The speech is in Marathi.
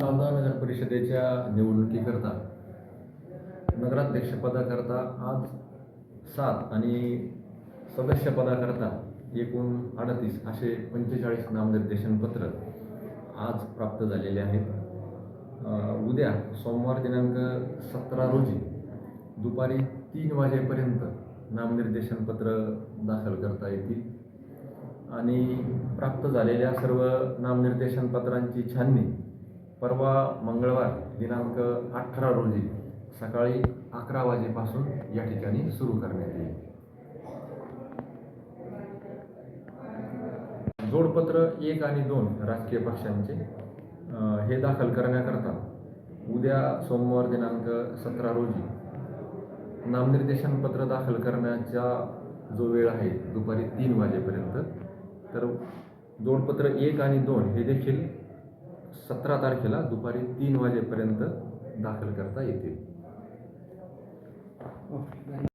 सावदा नगर परिषदेच्या निवडणुकीकरता नगराध्यक्षपदाकरता आज सात आणि सदस्यपदाकरता एकूण अडतीस असे पंचेचाळीस नामनिर्देशनपत्र आज प्राप्त झालेले आहेत. उद्या सोमवार दिनांक सतरा रोजी दुपारी तीन वाजेपर्यंत नामनिर्देशनपत्र दाखल करता येतील. आणि प्राप्त झालेल्या सर्व नामनिर्देशनपत्रांची छाननी परवा मंगळवार दिनांक अठरा रोजी सकाळी अकरा वाजेपासून या ठिकाणी सुरू करण्यात येईल. जोडपत्र एक आणि दोन राजकीय पक्षांचे हे दाखल करण्याकरता उद्या सोमवार दिनांक सतरा रोजी नामनिर्देशन पत्र दाखल करण्याचा जो वेळ आहे दुपारी तीन वाजेपर्यंत तर जोडपत्र एक आणि दोन हे देखील सतरा तारखेला दुपारी तीन वाजेपर्यंत दाखल करता येतील.